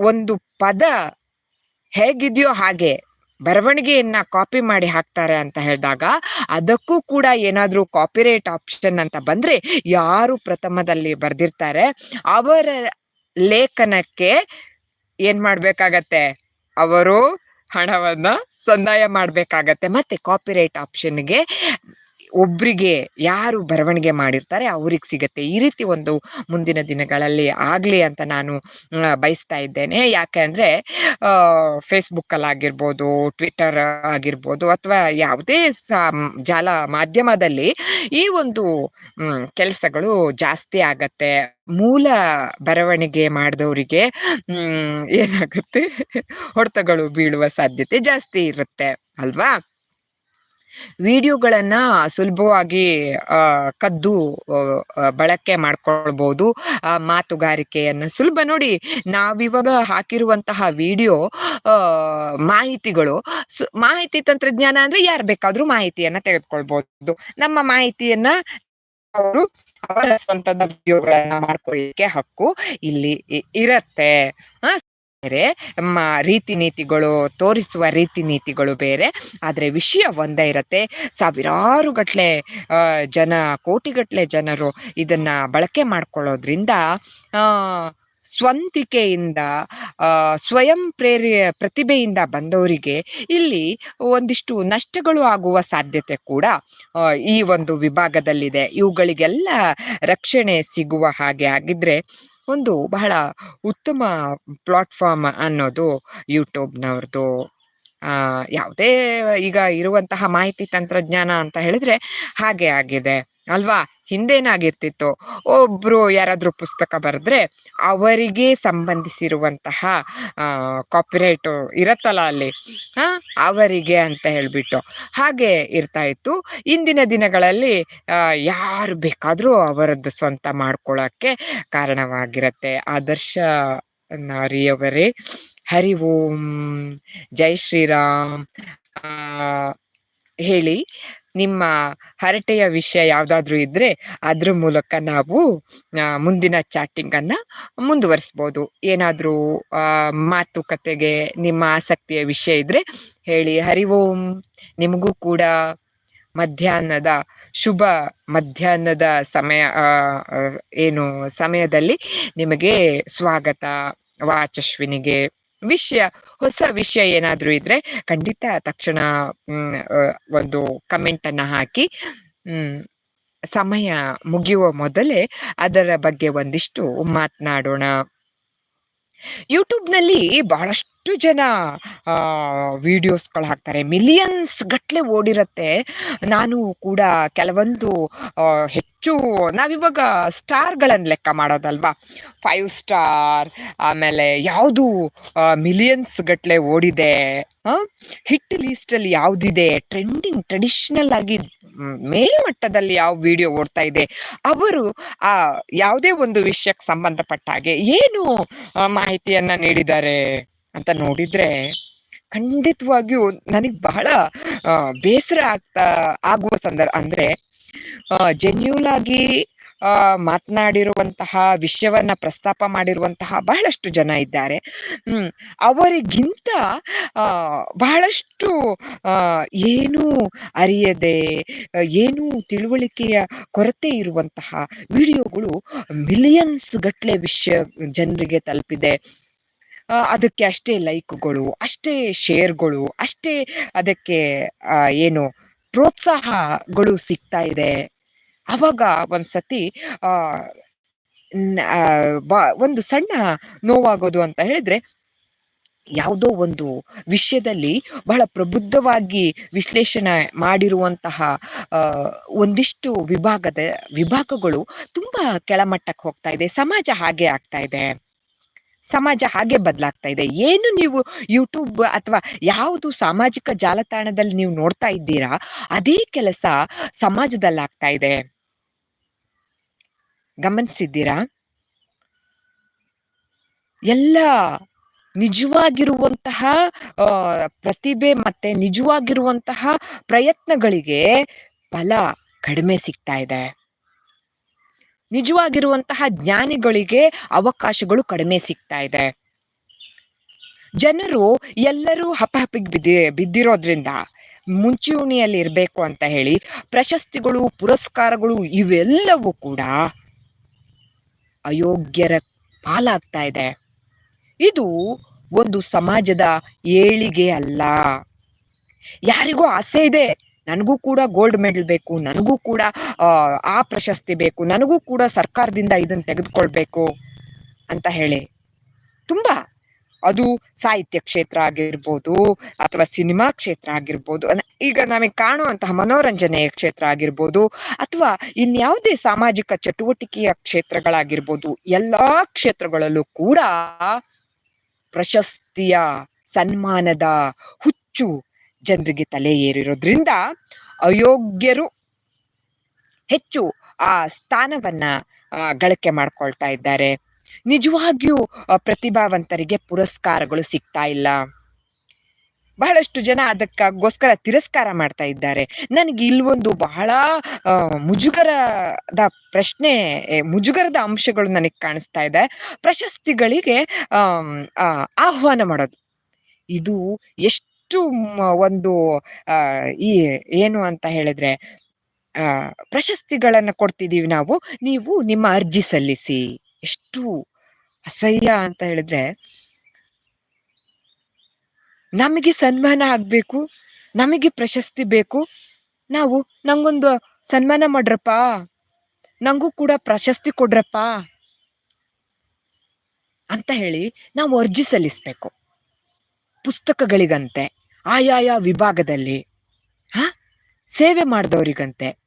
ಒಂದು ಪದ ಹೇಗಿದೆಯೋ ಹಾಗೆ ಬರವಣಿಗೆಯನ್ನ ಕಾಪಿ ಮಾಡಿ ಹಾಕ್ತಾರೆ ಅಂತ ಹೇಳಿದಾಗ ಅದಕ್ಕೂ ಕೂಡ ಏನಾದರೂ ಕಾಪಿರೈಟ್ ಆಪ್ಷನ್ ಅಂತ ಬಂದರೆ ಯಾರು ಪ್ರಥಮದಲ್ಲಿ ಬರೆದಿರ್ತಾರೆ, ಅವರ ಲೇಖನಕ್ಕೆ ಏನು ಮಾಡಬೇಕಾಗತ್ತೆ? ಅವರು ಹಣವನ್ನು ಸಂದಾಯ ಮಾಡಬೇಕಾಗತ್ತೆ. ಮತ್ತೆ ಕಾಪಿರೈಟ್ ಆಪ್ಷನ್ಗೆ ಒಬ್ಬರಿಗೆ ಯಾರು ಬರವಣಿಗೆ ಮಾಡಿರ್ತಾರೆ ಅವ್ರಿಗೆ ಸಿಗುತ್ತೆ. ಈ ರೀತಿ ಒಂದು ಮುಂದಿನ ದಿನಗಳಲ್ಲಿ ಆಗಲಿ ಅಂತ ನಾನು ಬಯಸ್ತಾ ಇದ್ದೇನೆ. ಯಾಕೆ ಅಂದರೆ ಫೇಸ್ಬುಕ್ಕಲ್ಲಾಗಿರ್ಬೋದು ಟ್ವಿಟರ್ ಆಗಿರ್ಬೋದು ಅಥವಾ ಯಾವುದೇ ಜಾಲ ಮಾಧ್ಯಮದಲ್ಲಿ ಈ ಒಂದು ಕೆಲಸಗಳು ಜಾಸ್ತಿ ಆಗತ್ತೆ. ಮೂಲ ಬರವಣಿಗೆ ಮಾಡಿದವರಿಗೆ ಏನಾಗುತ್ತೆ? ಹೊಡೆತಗಳು ಬೀಳುವ ಸಾಧ್ಯತೆ ಜಾಸ್ತಿ ಇರುತ್ತೆ. ಅಲ್ವಾ? ವಿಡಿಯೋಗಳನ್ನ ಸುಲಭವಾಗಿ ಕದ್ದು ಬಳಕೆ ಮಾಡ್ಕೊಳ್ಬೋದು. ಮಾತುಗಾರಿಕೆಯನ್ನು ಸುಲಭ ನೋಡಿ, ನಾವಿವಾಗ ಹಾಕಿರುವಂತಹ ವಿಡಿಯೋ ಮಾಹಿತಿಗಳು ಮಾಹಿತಿ ತಂತ್ರಜ್ಞಾನ ಅಂದ್ರೆ ಯಾರು ಬೇಕಾದ್ರೂ ಮಾಹಿತಿಯನ್ನ ತೆಗೆದುಕೊಳ್ಬಹುದು ನಮ್ಮ ಮಾಹಿತಿಯನ್ನ ಅವರು ಅವರ ಸ್ವಂತದ ವಿಡಿಯೋಗಳನ್ನ ಮಾಡ್ಕೊಳ್ಳಿಕ್ಕೆ ಹಕ್ಕು ಇಲ್ಲಿ ಇರತ್ತೆ. ಬೇರೆ ರೀತಿ ನೀತಿಗಳು ತೋರಿಸುವ ರೀತಿ ನೀತಿಗಳು ಬೇರೆ. ಆದರೆ ವಿಷಯ ಒಂದೇ ಇರುತ್ತೆ. ಸಾವಿರಾರು ಗಟ್ಟಲೆ ಜನ ಕೋಟಿಗಟ್ಟಲೆ ಜನರು ಇದನ್ನು ಬಳಕೆ ಮಾಡ್ಕೊಳ್ಳೋದ್ರಿಂದ ಸ್ವಂತಿಕೆಯಿಂದ ಸ್ವಯಂ ಪ್ರೇರಿ ಪ್ರತಿಭೆಯಿಂದ ಬಂದವರಿಗೆ ಇಲ್ಲಿ ಒಂದಿಷ್ಟು ನಷ್ಟಗಳು ಆಗುವ ಸಾಧ್ಯತೆ ಕೂಡ ಈ ಒಂದು ವಿಭಾಗದಲ್ಲಿದೆ. ಇವುಗಳಿಗೆಲ್ಲ ರಕ್ಷಣೆ ಸಿಗುವ ಹಾಗೆ ಆಗಿದ್ರೆ ಒಂದು ಬಹಳ ಉತ್ತಮ ಪ್ಲಾಟ್ಫಾರ್ಮ್ ಅನ್ನೋದು ಯೂಟ್ಯೂಬ್ನವ್ರದ್ದು ಯಾವುದೇ ಈಗ ಇರುವಂತಹ ಮಾಹಿತಿ ತಂತ್ರಜ್ಞಾನ ಅಂತ ಹೇಳಿದ್ರೆ ಹಾಗೆ ಆಗಿದೆ. ಅಲ್ವಾ? ಹಿಂದೇನಾಗಿರ್ತಿತ್ತು? ಒಬ್ರು ಯಾರಾದ್ರೂ ಪುಸ್ತಕ ಬರೆದ್ರೆ ಅವರಿಗೆ ಸಂಬಂಧಿಸಿರುವಂತಹ ಕಾಪಿರೈಟು ಇರತ್ತಲ್ಲ ಅಲ್ಲಿ. ಹಾ? ಅವರಿಗೆ ಅಂತ ಹೇಳ್ಬಿಟ್ಟು. ಹಾಗೆ ಇರ್ತಾ ಇತ್ತು. ಇಂದಿನ ದಿನಗಳಲ್ಲಿ ಯಾರು ಬೇಕಾದರೂ ಅವರದ್ದು ಸ್ವಂತ ಮಾಡ್ಕೊಳ್ಳೋಕ್ಕೆ ಕಾರಣವಾಗಿರತ್ತೆ. ಆದರ್ಶ ನಾರಿಯವರೇ. ಹರಿ ಓಂ ಜೈ ಶ್ರೀರಾಮ್. ಹೇಳಿ, ನಿಮ್ಮ ಹರಟೆಯ ವಿಷಯ ಯಾವುದಾದ್ರೂ ಇದ್ರೆ ಅದ್ರ ಮೂಲಕ ನಾವು ಮುಂದಿನ ಚಾಟಿಂಗ್ ಅನ್ನ ಮುಂದುವರಿಸ್ಬೋದು. ಏನಾದರೂ ಮಾತುಕತೆಗೆ ನಿಮ್ಮ ಆಸಕ್ತಿಯ ವಿಷಯ ಇದ್ರೆ ಹೇಳಿ. ಹರಿ ಓಂ ನಿಮಗೂ ಕೂಡ ಮಧ್ಯಾಹ್ನದ ಶುಭ ಮಧ್ಯಾಹ್ನದ ಸಮಯ ಏನು ಸಮಯದಲ್ಲಿ ನಿಮಗೆ ಸ್ವಾಗತ. ವಾಚಶ್ವಿನಿಗೆ ವಿಷಯ, ಹೊಸ ವಿಷಯ ಏನಾದರೂ ಇದ್ರೆ ಖಂಡಿತ ತಕ್ಷಣ ಒಂದು ಕಮೆಂಟ್ ಅನ್ನ ಹಾಕಿ ಸಮಯ ಮುಗಿಯುವ ಮೊದಲೇ ಅದರ ಬಗ್ಗೆ ಒಂದಿಷ್ಟು ಮಾತನಾಡೋಣ. ಯೂಟ್ಯೂಬ್‌ನಲ್ಲಿ ಬಹಳಷ್ಟು ಜನ ವೀಡಿಯೋಸ್ಗಳು ಹಾಕ್ತಾರೆ. ಮಿಲಿಯನ್ಸ್ ಗಟ್ಟಲೆ ಓಡಿರತ್ತೆ. ನಾನು ಕೂಡ ಕೆಲವೊಂದು ಹೆಚ್ಚು ನಾವಿವಾಗ ಸ್ಟಾರ್ಗಳನ್ನು ಲೆಕ್ಕ ಮಾಡೋದಲ್ವಾ? ಫೈವ್ ಸ್ಟಾರ್ ಆಮೇಲೆ ಯಾವುದು ಮಿಲಿಯನ್ಸ್ ಗಟ್ಟಲೆ ಓಡಿದೆ, ಹಿಟ್ ಲೀಸ್ಟಲ್ಲಿ ಯಾವುದಿದೆ ಟ್ರೆಂಡಿಂಗ್ ಟ್ರೆಡಿಷ್ನಲ್ ಆಗಿ ಮೇಲ್ಮಟ್ಟದಲ್ಲಿ ಯಾವ ವಿಡಿಯೋ ಓಡ್ತಾ ಇದೆ, ಅವರು ಆ ಯಾವುದೇ ಒಂದು ವಿಷಯಕ್ಕೆ ಸಂಬಂಧಪಟ್ಟ ಹಾಗೆ ಏನು ಮಾಹಿತಿಯನ್ನ ನೀಡಿದ್ದಾರೆ ಅಂತ ನೋಡಿದ್ರೆ, ಖಂಡಿತವಾಗಿಯೂ ನನಗ್ ಬಹಳ ಬೇಸರ ಆಗ್ತಾ ಆಗುವ ಸಂದರ್ಭ ಅಂದ್ರೆ ಜೆನ್ಯೂನ್ ಆಗಿ ಮಾತನಾಡಿರುವಂತಹ ವಿಷಯವನ್ನ ಪ್ರಸ್ತಾಪ ಮಾಡಿರುವಂತಹ ಬಹಳಷ್ಟು ಜನ ಇದ್ದಾರೆ. ಅವರಿಗಿಂತ ಬಹಳಷ್ಟು ಏನೂ ಅರಿಯದೆ, ಏನೂ ತಿಳುವಳಿಕೆಯ ಕೊರತೆ ಇರುವಂತಹ ವಿಡಿಯೋಗಳು ಮಿಲಿಯನ್ಸ್ ಗಟ್ಲೆ ವಿಷಯ ಜನರಿಗೆ ತಲುಪಿದೆ. ಅದಕ್ಕೆ ಅಷ್ಟೇ ಲೈಕ್‌ಗಳು, ಅಷ್ಟೇ ಶೇರ್‌ಗಳು, ಅಷ್ಟೇ ಅದಕ್ಕೆ ಏನು ಪ್ರೋತ್ಸಾಹಗಳು ಸಿಗ್ತಾ ಇದೆ. ಅವಾಗ ಒಂದ್ಸತಿ ಒಂದು ಸಣ್ಣ ನೋವಾಗೋದು ಅಂತ ಹೇಳಿದ್ರೆ ಯಾವುದೋ ಒಂದು ವಿಷಯದಲ್ಲಿ ಬಹಳ ಪ್ರಬುದ್ಧವಾಗಿ ವಿಶ್ಲೇಷಣೆ ಮಾಡಿರುವಂತಹ ಒಂದಿಷ್ಟು ವಿಭಾಗದ ವಿಭಾಗಗಳು ತುಂಬಾ ಕೆಳಮಟ್ಟಕ್ಕೆ ಹೋಗ್ತಾ ಇದೆ. ಸಮಾಜ ಹಾಗೆ ಆಗ್ತಾ ಇದೆ. ಸಮಾಜ ಹಾಗೆ ಬದಲಾಗ್ತಾ ಇದೆ. ಏನು ನೀವು ಯೂಟ್ಯೂಬ್ ಅಥವಾ ಯಾವುದು ಸಾಮಾಜಿಕ ಜಾಲತಾಣದಲ್ಲಿ ನೀವು ನೋಡ್ತಾ ಇದ್ದೀರಾ, ಅದೇ ಕೆಲಸ ಸಮಾಜದಲ್ಲಾಗ್ತಾ ಇದೆ. ಗಮನಿಸಿದ್ದೀರಾ? ಎಲ್ಲ ನಿಜವಾಗಿರುವಂತಹ ಪ್ರತಿಭೆ ಮತ್ತೆ ನಿಜವಾಗಿರುವಂತಹ ಪ್ರಯತ್ನಗಳಿಗೆ ಫಲ ಕಡಿಮೆ ಸಿಗ್ತಾ ಇದೆ. ನಿಜವಾಗಿರುವಂತಹ ಜ್ಞಾನಿಗಳಿಗೆ ಅವಕಾಶಗಳು ಕಡಿಮೆ ಸಿಗ್ತಾ ಇದೆ. ಜನರು ಎಲ್ಲರೂ ಹಪಹಪಿಗೆ ಬಿದ್ದಿ ಬಿದ್ದಿರೋದ್ರಿಂದ ಮುಂಚೂಣಿಯಲ್ಲಿ ಇರಬೇಕು ಅಂತ ಹೇಳಿ ಪ್ರಶಸ್ತಿಗಳು, ಪುರಸ್ಕಾರಗಳು ಇವೆಲ್ಲವೂ ಕೂಡ ಅಯೋಗ್ಯರ ಪಾಲಾಗ್ತಾ ಇದೆ. ಇದು ಒಂದು ಸಮಾಜದ ಏಳಿಗೆ ಅಲ್ಲ. ಯಾರಿಗೂ ಆಸೆ ಇದೆ. ನನಗೂ ಕೂಡ ಗೋಲ್ಡ್ ಮೆಡಲ್ ಬೇಕು, ನನಗೂ ಕೂಡ ಆ ಪ್ರಶಸ್ತಿ ಬೇಕು, ನನಗೂ ಕೂಡ ಸರ್ಕಾರದಿಂದ ಇದನ್ನು ತೆಗೆದುಕೊಳ್ಬೇಕು ಅಂತ ಹೇಳಿ. ತುಂಬಾ ಅದು ಸಾಹಿತ್ಯ ಕ್ಷೇತ್ರ ಆಗಿರ್ಬೋದು, ಅಥವಾ ಸಿನಿಮಾ ಕ್ಷೇತ್ರ ಆಗಿರ್ಬೋದು, ಈಗ ನಮಗೆ ಕಾಣುವಂತಹ ಮನೋರಂಜನೆಯ ಕ್ಷೇತ್ರ ಆಗಿರ್ಬೋದು, ಅಥವಾ ಇನ್ಯಾವುದೇ ಸಾಮಾಜಿಕ ಚಟುವಟಿಕೆಯ ಕ್ಷೇತ್ರಗಳಾಗಿರ್ಬೋದು, ಎಲ್ಲ ಕ್ಷೇತ್ರಗಳಲ್ಲೂ ಕೂಡ ಪ್ರಶಸ್ತಿಯ, ಸನ್ಮಾನದ ಹುಚ್ಚು ಜನರಿಗೆ ತಲೆ ಏರಿರೋದ್ರಿಂದ ಅಯೋಗ್ಯರು ಹೆಚ್ಚು ಆ ಸ್ಥಾನವನ್ನ ಗಳಿಕೆ ಮಾಡ್ಕೊಳ್ತಾ ಇದ್ದಾರೆ. ನಿಜವಾಗಿಯೂ ಪ್ರತಿಭಾವಂತರಿಗೆ ಪುರಸ್ಕಾರಗಳು ಸಿಗ್ತಾ ಇಲ್ಲ. ಬಹಳಷ್ಟು ಜನ ಅದಕ್ಕೋಸ್ಕರ ತಿರಸ್ಕಾರ ಮಾಡ್ತಾ ಇದ್ದಾರೆ. ನನಗೆ ಇಲ್ಲೊಂದು ಬಹಳ ಮುಜುಗರದ ಪ್ರಶ್ನೆ ಮುಜುಗರದ ಅಂಶಗಳು ನನಗೆ ಕಾಣಿಸ್ತಾ ಇದೆ. ಪ್ರಶಸ್ತಿಗಳಿಗೆ ಆಹ್ವಾನ ಮಾಡೋದು. ಇದು ಎಷ್ಟು ಮ ಒಂದು ಈ ಏನು ಅಂತ ಹೇಳಿದ್ರೆ ಪ್ರಶಸ್ತಿಗಳನ್ನು ಕೊಡ್ತಿದ್ದೀವಿ ನಾವು, ನೀವು ನಿಮ್ಮ ಅರ್ಜಿ ಸಲ್ಲಿಸಿ. ಎಷ್ಟು ಅಸಹ್ಯ ಅಂತ ಹೇಳಿದ್ರೆ ನಮಗೆ ಸನ್ಮಾನ ಆಗ್ಬೇಕು, ನಮಗೆ ಪ್ರಶಸ್ತಿ ಬೇಕು, ನಾವು ನಂಗೊಂದು ಸನ್ಮಾನ ಮಾಡ್ರಪ್ಪ ನಂಗೂ ಕೂಡ ಪ್ರಶಸ್ತಿ ಕೊಡ್ರಪ್ಪ ಅಂತ ಹೇಳಿ ನಾವು ಅರ್ಜಿ ಸಲ್ಲಿಸ್ಬೇಕು. ಪುಸ್ತಕಗಳಿಗಂತೆ, ಆಯಾಯ ವಿಭಾಗದಲ್ಲಿ, ಹ? ಸೇವೆ ಮಾಡಿದವರಿಗಂತೆ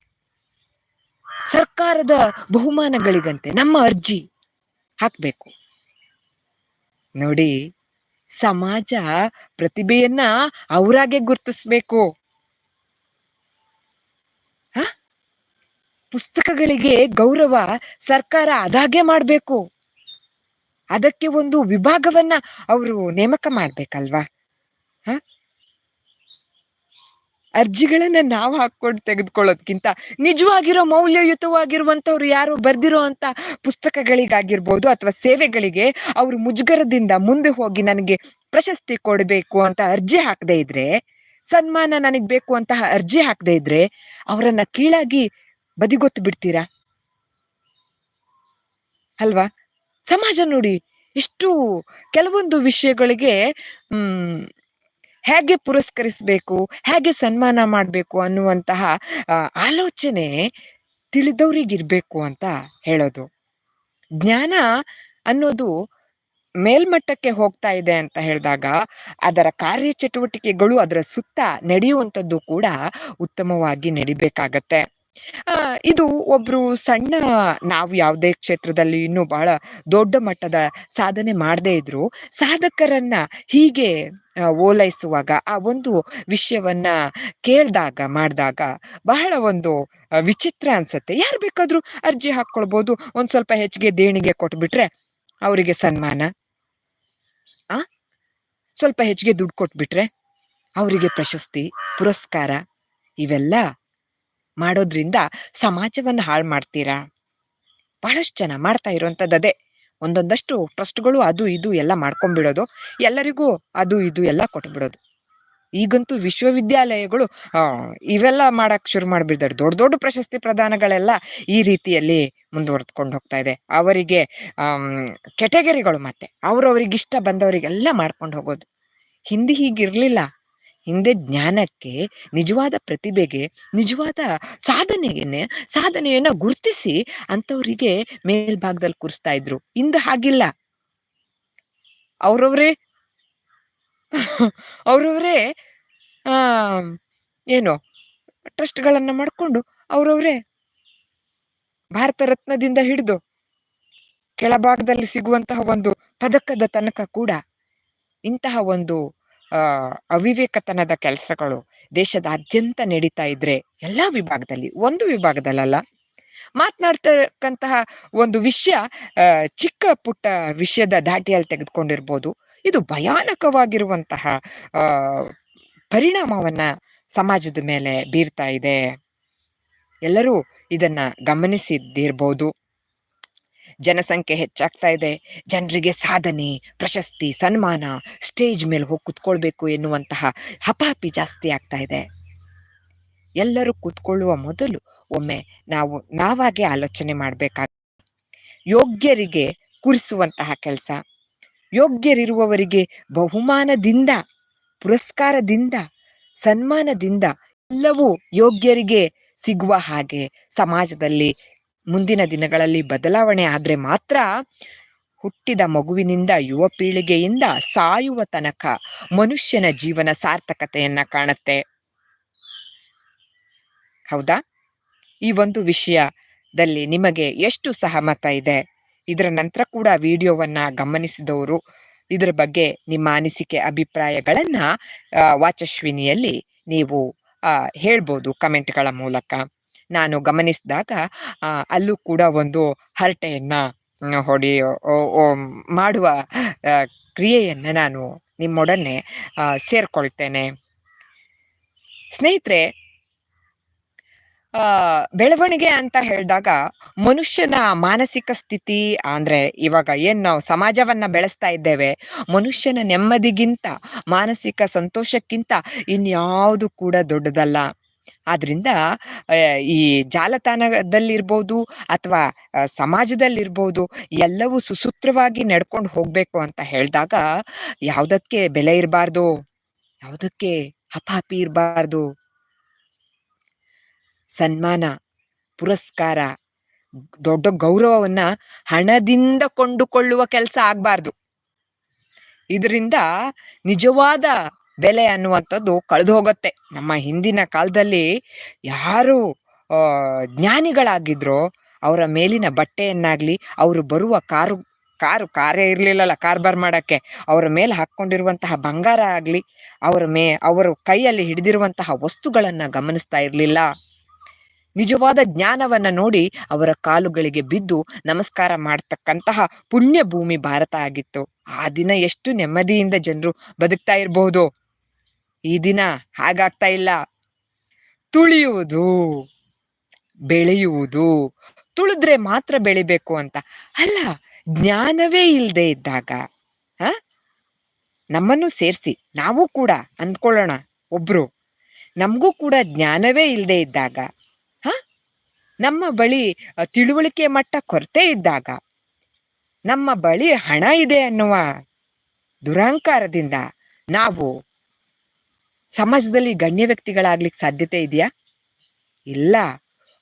ಸರ್ಕಾರದ ಬಹುಮಾನಗಳಿಗಂತೆ ನಮ್ಮ ಅರ್ಜಿ ಹಾಕಬೇಕು. ನೋಡಿ, ಸಮಾಜ ಪ್ರತಿಭೆಯನ್ನ ಅವರಾಗೆ ಗುರ್ತಿಸ್ಬೇಕು. ಹ? ಪುಸ್ತಕಗಳಿಗೆ ಗೌರವ ಸರ್ಕಾರ ಅದಾಗೆ ಮಾಡಬೇಕು. ಅದಕ್ಕೆ ಒಂದು ವಿಭಾಗವನ್ನ ಅವರು ನೇಮಕ ಮಾಡ್ಬೇಕಲ್ವಾ? ಆ ಅರ್ಜಿಗಳನ್ನ ನಾವು ಹಾಕೊಂಡು ತೆಗೆದುಕೊಳ್ಳೋದ್ಕಿಂತ, ನಿಜವಾಗಿರೋ ಮೌಲ್ಯಯುತವಾಗಿರುವಂತವ್ರು ಯಾರೋ ಬರ್ದಿರೋಂತ ಪುಸ್ತಕಗಳಿಗಾಗಿರ್ಬೋದು, ಅಥವಾ ಸೇವೆಗಳಿಗೆ ಅವರು ಮುಜುಗರದಿಂದ ಮುಂದೆ ಹೋಗಿ ನನಗೆ ಪ್ರಶಸ್ತಿ ಕೊಡಬೇಕು ಅಂತ ಅರ್ಜಿ ಹಾಕದೇ ಇದ್ರೆ, ಸನ್ಮಾನ ನನಗೆ ಬೇಕು ಅಂತ ಅರ್ಜಿ ಹಾಕದೇ ಇದ್ರೆ, ಅವರನ್ನ ಕೀಳಾಗಿ ಬದಿಗೊತ್ತು ಬಿಡ್ತೀರಾ? ಅಲ್ವಾ? ಸಮಾಜ ನೋಡಿ ಇಷ್ಟು ಕೆಲವೊಂದು ವಿಷಯಗಳಿಗೆ ಹೇಗೆ ಪುರಸ್ಕರಿಸಬೇಕು, ಹೇಗೆ ಸನ್ಮಾನ ಮಾಡಬೇಕು ಅನ್ನುವಂತಹ ಆಲೋಚನೆ ತಿಳಿದವರಿಗಿರಬೇಕು ಅಂತ ಹೇಳೋದು. ಜ್ಞಾನ ಅನ್ನೋದು ಮೇಲ್ಮಟ್ಟಕ್ಕೆ ಹೋಗ್ತಾ ಇದೆ ಅಂತ ಹೇಳಿದಾಗ, ಅದರ ಕಾರ್ಯಚಟುವಟಿಕೆಗಳು, ಅದರ ಸುತ್ತ ನಡೆಯುವಂಥದ್ದು ಕೂಡ ಉತ್ತಮವಾಗಿ ನಡಿಬೇಕಾಗತ್ತೆ ಇದು ಒಬ್ರು ಸಣ್ಣ ನಾವು ಯಾವುದೇ ಕ್ಷೇತ್ರದಲ್ಲಿ ಇನ್ನೂ ಬಹಳ ದೊಡ್ಡ ಮಟ್ಟದ ಸಾಧನೆ ಮಾಡದೇ ಇದ್ರು. ಸಾಧಕರನ್ನ ಹೀಗೆ ಓಲೈಸುವಾಗ ಆ ಒಂದು ವಿಷಯವನ್ನ ಕೇಳಿದಾಗ, ಮಾಡಿದಾಗ ಬಹಳ ಒಂದು ವಿಚಿತ್ರ ಅನ್ಸುತ್ತೆ. ಯಾರು ಬೇಕಾದ್ರೂ ಅರ್ಜಿ ಹಾಕ್ಕೊಳ್ಬೋದು ಒಂದ್ ಸ್ವಲ್ಪ ಹೆಚ್ಚಿಗೆ ದೇಣಿಗೆ ಕೊಟ್ಬಿಟ್ರೆ ಅವರಿಗೆ ಸನ್ಮಾನ. ಆ, ಸ್ವಲ್ಪ ಹೆಚ್ಚಿಗೆ ದುಡ್ಡು ಕೊಟ್ಬಿಟ್ರೆ ಅವರಿಗೆ ಪ್ರಶಸ್ತಿ, ಪುರಸ್ಕಾರ, ಇವೆಲ್ಲ ಮಾಡೋದ್ರಿಂದ ಸಮಾಜವನ್ನ ಹಾಳು ಮಾಡ್ತೀರಾ? ಬಹಳಷ್ಟು ಜನ ಮಾಡ್ತಾ ಇರುವಂಥದ್ದು ಅದೇ. ಒಂದೊಂದಷ್ಟು ಟ್ರಸ್ಟ್ಗಳು ಅದು ಇದು ಎಲ್ಲ ಮಾಡ್ಕೊಂಡ್ಬಿಡೋದು ಎಲ್ಲರಿಗೂ ಅದು ಇದು ಎಲ್ಲ ಕೊಟ್ಬಿಡೋದು. ಈಗಂತೂ ವಿಶ್ವವಿದ್ಯಾಲಯಗಳು ಇವೆಲ್ಲ ಮಾಡಕ್ ಶುರು ಮಾಡಿಬಿಡ್ತಾರೆ ದೊಡ್ಡ ದೊಡ್ಡ ಪ್ರಶಸ್ತಿ ಪ್ರದಾನಗಳೆಲ್ಲ ಈ ರೀತಿಯಲ್ಲಿ ಮುಂದುವರೆದುಕೊಂಡು ಹೋಗ್ತಾ ಇದೆ. ಅವರಿಗೆ ಕೆಟಗರಿಗಳು ಮತ್ತೆ. ಅವ್ರವ್ರಿಗೆ ಇಷ್ಟ ಬಂದವರಿಗೆಲ್ಲ ಮಾಡ್ಕೊಂಡು ಹೋಗೋದು. ಹಿಂದೆ ಹೀಗಿರ್ಲಿಲ್ಲ. ಹಿಂದೆ ಜ್ಞಾನಕ್ಕೆ, ನಿಜವಾದ ಪ್ರತಿಭೆಗೆ, ನಿಜವಾದ ಸಾಧನೆಗೆನೆ, ಸಾಧನೆಯನ್ನ ಗುರುತಿಸಿ ಅಂಥವರಿಗೆ ಮೇಲ್ಭಾಗದಲ್ಲಿ ಕೂರಿಸ್ತಾ ಇದ್ರು. ಇಂದ ಹಾಗಿಲ್ಲ. ಅವರವರೇ ಅವರವರೇ ಏನು, ಟ್ರಸ್ಟ್ಗಳನ್ನ ಮಾಡ್ಕೊಂಡು ಅವ್ರವ್ರೇ ಭಾರತ ರತ್ನದಿಂದ ಹಿಡಿದು ಕೆಳಭಾಗದಲ್ಲಿ ಸಿಗುವಂತಹ ಒಂದು ಪದಕದ ತನಕ ಕೂಡ ಇಂತಹ ಒಂದು ಅವಿವೇಕತನದ ಕೆಲಸಗಳು ದೇಶದಾದ್ಯಂತ ನಡೀತಾ ಇದ್ರೆ ಎಲ್ಲ ವಿಭಾಗದಲ್ಲಿ, ಒಂದು ವಿಭಾಗದಲ್ಲಲ್ಲ, ಮಾತನಾಡ್ತಕ್ಕಂತಹ ಒಂದು ವಿಷಯ ಚಿಕ್ಕ ಪುಟ್ಟ ವಿಷಯದ ದಾಟಿಯಲ್ಲಿ ತೆಗೆದುಕೊಂಡಿರ್ಬೋದು. ಇದು ಭಯಾನಕವಾಗಿರುವಂತಹ ಪರಿಣಾಮವನ್ನ ಸಮಾಜದ ಮೇಲೆ ಬೀರ್ತಾ ಇದೆ. ಎಲ್ಲರೂ ಇದನ್ನ ಗಮನಿಸಿದ್ದಿರ್ಬೋದು. ಜನಸಂಖ್ಯೆ ಹೆಚ್ಚಾಗ್ತಾ ಇದೆ. ಜನರಿಗೆ ಸಾಧನೆ, ಪ್ರಶಸ್ತಿ, ಸನ್ಮಾನ, ಸ್ಟೇಜ್ ಮೇಲೆ ಹೋಗಿ ಕುತ್ಕೊಳ್ಬೇಕು ಎನ್ನುವಂತಹ ಹಪಾಪಿ ಜಾಸ್ತಿ ಆಗ್ತಾ ಇದೆ. ಎಲ್ಲರೂ ಕೂತ್ಕೊಳ್ಳುವ ಮೊದಲು ಒಮ್ಮೆ ನಾವು, ನಾವಾಗೆ ಆಲೋಚನೆ ಮಾಡಬೇಕಾಗ ಯೋಗ್ಯರಿಗೆ ಕೂರಿಸುವಂತಹ ಕೆಲಸ. ಯೋಗ್ಯರಿರುವವರಿಗೆ ಬಹುಮಾನದಿಂದ, ಪುರಸ್ಕಾರದಿಂದ, ಸನ್ಮಾನದಿಂದ ಎಲ್ಲವೂ ಯೋಗ್ಯರಿಗೆ ಸಿಗುವ ಹಾಗೆ ಸಮಾಜದಲ್ಲಿ ಮುಂದಿನ ದಿನಗಳಲ್ಲಿ ಬದಲಾವಣೆ ಆದರೆ ಮಾತ್ರ ಹುಟ್ಟಿದ ಮಗುವಿನಿಂದ ಯುವ ಪೀಳಿಗೆಯಿಂದ ಸಾಯುವ ತನಕ ಮನುಷ್ಯನ ಜೀವನ ಸಾರ್ಥಕತೆಯನ್ನ ಕಾಣುತ್ತೆ. ಹೌದಾ? ಈ ಒಂದು ವಿಷಯದಲ್ಲಿ ನಿಮಗೆ ಎಷ್ಟು ಸಹಮತ ಇದೆ? ಇದರ ನಂತರ ಕೂಡ ವಿಡಿಯೋವನ್ನ ಗಮನಿಸಿದವರು, ಇದರ ಬಗ್ಗೆ ನಿಮ್ಮ ಅನಿಸಿಕೆ, ಅಭಿಪ್ರಾಯಗಳನ್ನ ವಾಚಶ್ವಿನಿಯಲ್ಲಿ ನೀವು ಹೇಳ್ಬೋದು ಕಮೆಂಟ್ಗಳ ಮೂಲಕ. ನಾನು ಗಮನಿಸಿದಾಗ ಅಲ್ಲೂ ಕೂಡ ಒಂದು ಹರಟೆಯನ್ನು ಹೊಡಿ ಮಾಡುವ ಕ್ರಿಯೆಯನ್ನು ನಾನು ನಿಮ್ಮೊಡನೆ ಸೇರಿಕೊಳ್ತೇನೆ. ಸ್ನೇಹಿತರೆ ಬೆಳವಣಿಗೆ ಅಂತ ಹೇಳಿದಾಗ ಮನುಷ್ಯನ ಮಾನಸಿಕ ಸ್ಥಿತಿ, ಅಂದರೆ ಇವಾಗ ಏನು ನಾವು ಸಮಾಜವನ್ನ ಬೆಳೆಸ್ತಾ ಇದ್ದೇವೆ, ಮನುಷ್ಯನ ನೆಮ್ಮದಿಗಿಂತ, ಮಾನಸಿಕ ಸಂತೋಷಕ್ಕಿಂತ ಇನ್ಯಾವುದು ಕೂಡ ದೊಡ್ಡದಲ್ಲ. ಆದ್ರಿಂದ ಈ ಜಾಲತಾಣದಲ್ಲಿರ್ಬೋದು ಅಥವಾ ಸಮಾಜದಲ್ಲಿರ್ಬೋದು ಎಲ್ಲವೂ ಸುಸೂತ್ರವಾಗಿ ನಡ್ಕೊಂಡು ಹೋಗ್ಬೇಕು ಅಂತ ಹೇಳಿದಾಗ, ಯಾವುದಕ್ಕೆ ಬೆಲೆ ಇರಬಾರ್ದು? ಯಾವುದಕ್ಕೆ ಹಪಾಪಿ ಇರಬಾರ್ದು? ಸನ್ಮಾನ, ಪುರಸ್ಕಾರ, ದೊಡ್ಡ ಗೌರವವನ್ನ ಹಣದಿಂದ ಕೊಂಡುಕೊಳ್ಳುವ ಕೆಲಸ ಆಗ್ಬಾರ್ದು. ಇದರಿಂದ ನಿಜವಾದ ಬೆಲೆ ಅನ್ನುವಂಥದ್ದು ಕಳೆದು ಹೋಗುತ್ತೆ ನಮ್ಮ ಹಿಂದಿನ ಕಾಲದಲ್ಲಿ ಯಾರು ಜ್ಞಾನಿಗಳಾಗಿದ್ರೋ ಅವರ ಮೇಲಿನ ಬಟ್ಟೆಯನ್ನಾಗಲಿ ಅವರು ಬರುವ ಕಾರು ಕಾರು ಕಾರೇ ಕಾರ್ ಕಾರ್ಬಾರ್ ಮಾಡೋಕ್ಕೆ. ಅವರ ಮೇಲೆ ಹಾಕ್ಕೊಂಡಿರುವಂತಹ ಬಂಗಾರ ಆಗಲಿ, ಅವರ ಮೇ, ಅವರು ಕೈಯಲ್ಲಿ ಹಿಡಿದಿರುವಂತಹ ವಸ್ತುಗಳನ್ನು ಗಮನಿಸ್ತಾ ಇರಲಿಲ್ಲ. ನಿಜವಾದ ಜ್ಞಾನವನ್ನು ನೋಡಿ ಅವರ ಕಾಲುಗಳಿಗೆ ಬಿದ್ದು ನಮಸ್ಕಾರ ಮಾಡ್ತಕ್ಕಂತಹ ಪುಣ್ಯ ಭೂಮಿ ಭಾರತ ಆಗಿತ್ತು. ಆ ದಿನ ಎಷ್ಟು ನೆಮ್ಮದಿಯಿಂದ ಜನರು ಬದುಕ್ತಾ ಇರಬಹುದು ಈ ದಿನ ಹಾಗಾಗ್ತಾ ಇಲ್ಲ. ತುಳಿಯುವುದು, ಬೆಳೆಯುವುದು, ತುಳಿದ್ರೆ ಮಾತ್ರ ಬೆಳಿಬೇಕು ಅಂತ. ಅಲ್ಲ, ಜ್ಞಾನವೇ ಇಲ್ಲದೆ ಇದ್ದಾಗ, ಹ? ನಮ್ಮನ್ನು ಸೇರಿಸಿ, ನಾವು ಕೂಡ ಅಂದ್ಕೊಳ್ಳೋಣ ಒಬ್ರು. ನಮಗೂ ಕೂಡ ಜ್ಞಾನವೇ ಇಲ್ಲದೆ ಇದ್ದಾಗ, ಹ? ನಮ್ಮ ಬಳಿ ತಿಳುವಳಿಕೆ ಮಟ್ಟ ಕೊರತೆ ಇದ್ದಾಗ, ನಮ್ಮ ಬಳಿ ಹಣ ಇದೆ ಅನ್ನುವ ದುರಹಂಕಾರದಿಂದ ನಾವು ಸಮಾಜದಲ್ಲಿ ಗಣ್ಯ ವ್ಯಕ್ತಿಗಳಾಗ್ಲಿಕ್ಕೆ ಸಾಧ್ಯತೆ ಇದೆಯಾ? ಇಲ್ಲ.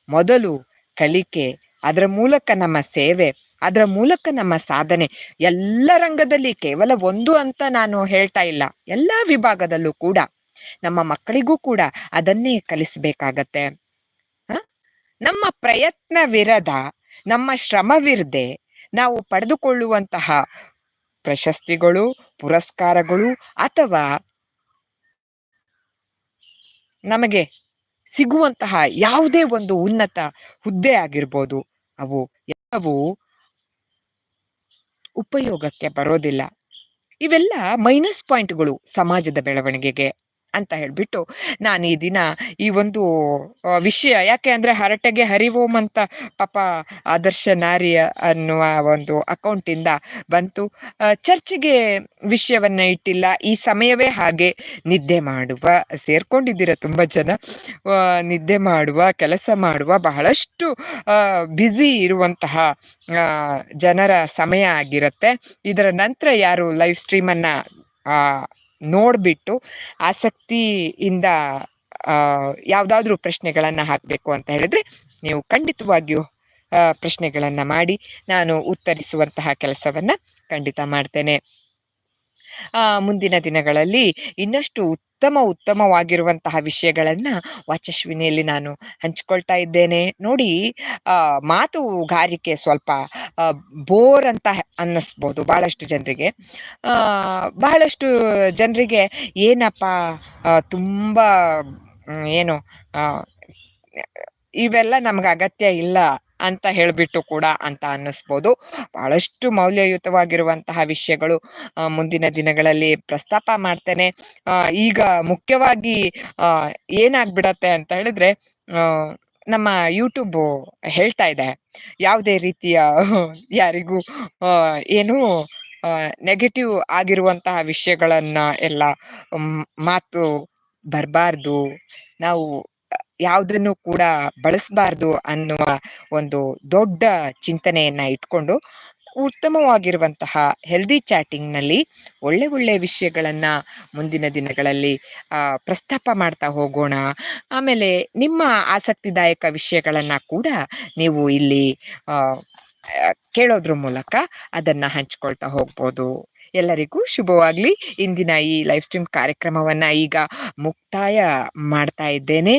ಮೊದಲು ಕಲಿಕೆ, ಅದರ ಮೂಲಕ ನಮ್ಮ ಸೇವೆ, ಅದರ ಮೂಲಕ ನಮ್ಮ ಸಾಧನೆ, ಎಲ್ಲ ರಂಗದಲ್ಲಿ ಕೇವಲ ಒಂದು ಅಂತ ನಾನು ಹೇಳ್ತಾ ಇಲ್ಲ. ಎಲ್ಲ ವಿಭಾಗದಲ್ಲೂ ಕೂಡ, ನಮ್ಮ ಮಕ್ಕಳಿಗೂ ಕೂಡ ಅದನ್ನೇ ಕಲಿಸಬೇಕಾಗತ್ತೆ. ನಮ್ಮ ಪ್ರಯತ್ನವಿರದ ನಮ್ಮ ಶ್ರಮವಿರದೆ, ನಾವು ಪಡೆದುಕೊಳ್ಳುವಂತಹ ಪ್ರಶಸ್ತಿಗಳು, ಪುರಸ್ಕಾರಗಳು ಅಥವಾ ನಮಗೆ ಸಿಗುವಂತಹ ಯಾವುದೇ ಒಂದು ಉನ್ನತ ಹುದ್ದೆ ಆಗಿರ್ಬೋದು, ಅವು ಎಲ್ಲವೂ ಉಪಯೋಗಕ್ಕೆ ಬರೋದಿಲ್ಲ. ಇವೆಲ್ಲ ಮೈನಸ್ ಪಾಯಿಂಟ್ಗಳು ಸಮಾಜದ ಬೆಳವಣಿಗೆಗೆ ಅಂತ ಹೇಳ್ಬಿಟ್ಟು ನಾನು ಈ ದಿನ ಈ ಒಂದು ವಿಷಯ ಯಾಕೆ ಅಂದರೆ ಹರಟೆಗೆ ಹರಿವೋಮ್ ಅಂತ ಪಾಪ ಆದರ್ಶ ನಾರಿಯ ಅನ್ನುವ ಒಂದು ಅಕೌಂಟಿಂದ ಬಂತು. ಚರ್ಚೆಗೆ ವಿಷಯವನ್ನು ಇಟ್ಟಿಲ್ಲ. ಈ ಸಮಯವೇ ಹಾಗೆ ನಿದ್ದೆ ಮಾಡುವ, ಸೇರ್ಕೊಂಡಿದ್ದೀರ ತುಂಬ ಜನ. ನಿದ್ದೆ ಮಾಡುವ, ಕೆಲಸ ಮಾಡುವ, ಬಹಳಷ್ಟು ಬ್ಯುಸಿ ಇರುವಂತಹ ಜನರ ಸಮಯ ಆಗಿರುತ್ತೆ. ಇದರ ನಂತರ ಯಾರು ಲೈವ್ ಸ್ಟ್ರೀಮನ್ನು ನೋಡಿಬಿಟ್ಟು ಆಸಕ್ತಿಯಿಂದ ಯಾವುದಾದ್ರೂ ಪ್ರಶ್ನೆಗಳನ್ನು ಹಾಕಬೇಕು ಅಂತ ಹೇಳಿದ್ರೆ ನೀವು ಖಂಡಿತವಾಗಿಯೂ ಪ್ರಶ್ನೆಗಳನ್ನು ಮಾಡಿ ನಾನು ಉತ್ತರಿಸುವಂತಹ ಕೆಲಸವನ್ನು ಖಂಡಿತ ಮಾಡ್ತೇನೆ. ಮುಂದಿನ ದಿನಗಳಲ್ಲಿ ಇನ್ನಷ್ಟು ಉತ್ತಮ ಉತ್ತಮವಾಗಿರುವಂತಹ ವಿಷಯಗಳನ್ನು ವಾಚಸ್ವಿನಿಯಲ್ಲಿ ನಾನು ಹಂಚ್ಕೊಳ್ತಾ ಇದ್ದೇನೆ. ನೋಡಿ ಮಾತುಗಾರಿಕೆ ಸ್ವಲ್ಪ ಬೋರ್ ಅಂತ ಅನ್ನಿಸ್ಬೋದು ಭಾಳಷ್ಟು ಜನರಿಗೆ. ಬಹಳಷ್ಟು ಜನರಿಗೆ ಏನಪ್ಪ ತುಂಬ ಏನು ಇವೆಲ್ಲ ನಮ್ಗೆ ಅಗತ್ಯ ಇಲ್ಲ. ಅಂತ ಹೇಳಿಬಿಟ್ಟು ಕೂಡ ಅಂತ ಅನ್ನಿಸ್ಬೋದು. ಭಾಳಷ್ಟು ಮೌಲ್ಯಯುತವಾಗಿರುವಂತಹ ವಿಷಯಗಳು ಮುಂದಿನ ದಿನಗಳಲ್ಲಿ ಪ್ರಸ್ತಾಪ ಮಾಡ್ತೇನೆ. ಈಗ ಮುಖ್ಯವಾಗಿ ಏನಾಗ್ಬಿಡತ್ತೆ ಅಂತ ಹೇಳಿದ್ರೆ ನಮ್ಮ ಯೂಟ್ಯೂಬ್ ಹೇಳ್ತಾ ಇದೆ. ಯಾವುದೇ ರೀತಿಯ ಯಾರಿಗೂ ಏನು ನೆಗೆಟಿವ್ ಆಗಿರುವಂತಹ ವಿಷಯಗಳನ್ನ ಎಲ್ಲ ಮಾತು ಬರಬಾರ್ದು. ನಾವು ಯಾವುದನ್ನು ಕೂಡ ಬಳಸಬಾರ್ದು ಅನ್ನುವ ಒಂದು ದೊಡ್ಡ ಚಿಂತನೆಯನ್ನ ಇಟ್ಕೊಂಡು ಉತ್ತಮವಾಗಿರುವಂತಹ ಹೆಲ್ದಿ ಚಾಟಿಂಗ್ನಲ್ಲಿ ಒಳ್ಳೆ ಒಳ್ಳೆ ವಿಷಯಗಳನ್ನು ಮುಂದಿನ ದಿನಗಳಲ್ಲಿ ಪ್ರಸ್ತಾಪ ಮಾಡ್ತಾ ಹೋಗೋಣ. ಆಮೇಲೆ ನಿಮ್ಮ ಆಸಕ್ತಿದಾಯಕ ವಿಷಯಗಳನ್ನು ಕೂಡ ನೀವು ಇಲ್ಲಿ ಕೇಳೋದ್ರ ಮೂಲಕ ಅದನ್ನು ಹಂಚ್ಕೊಳ್ತಾ ಹೋಗ್ಬೋದು. ಎಲ್ಲರಿಗೂ ಶುಭವಾಗಲಿ. ಇಂದಿನ ಈ ಲೈವ್ ಸ್ಟ್ರೀಮ್ ಕಾರ್ಯಕ್ರಮವನ್ನು ಈಗ ಮುಕ್ತಾಯ ಮಾಡ್ತಾ ಇದ್ದೇನೆ.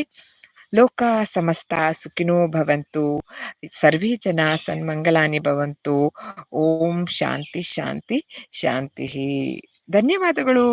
ಲೋಕ ಸಮಸ್ತ ಸುಖಿನೋ ಭವಂತು. ಸರ್ವೇ ಜನ ಸನ್ಮಂಗಲಾನಿ ಭವಂತು. ಓಂ ಶಾಂತಿ ಶಾಂತಿ ಶಾಂತಿ ಧನ್ಯವಾದಗಳು.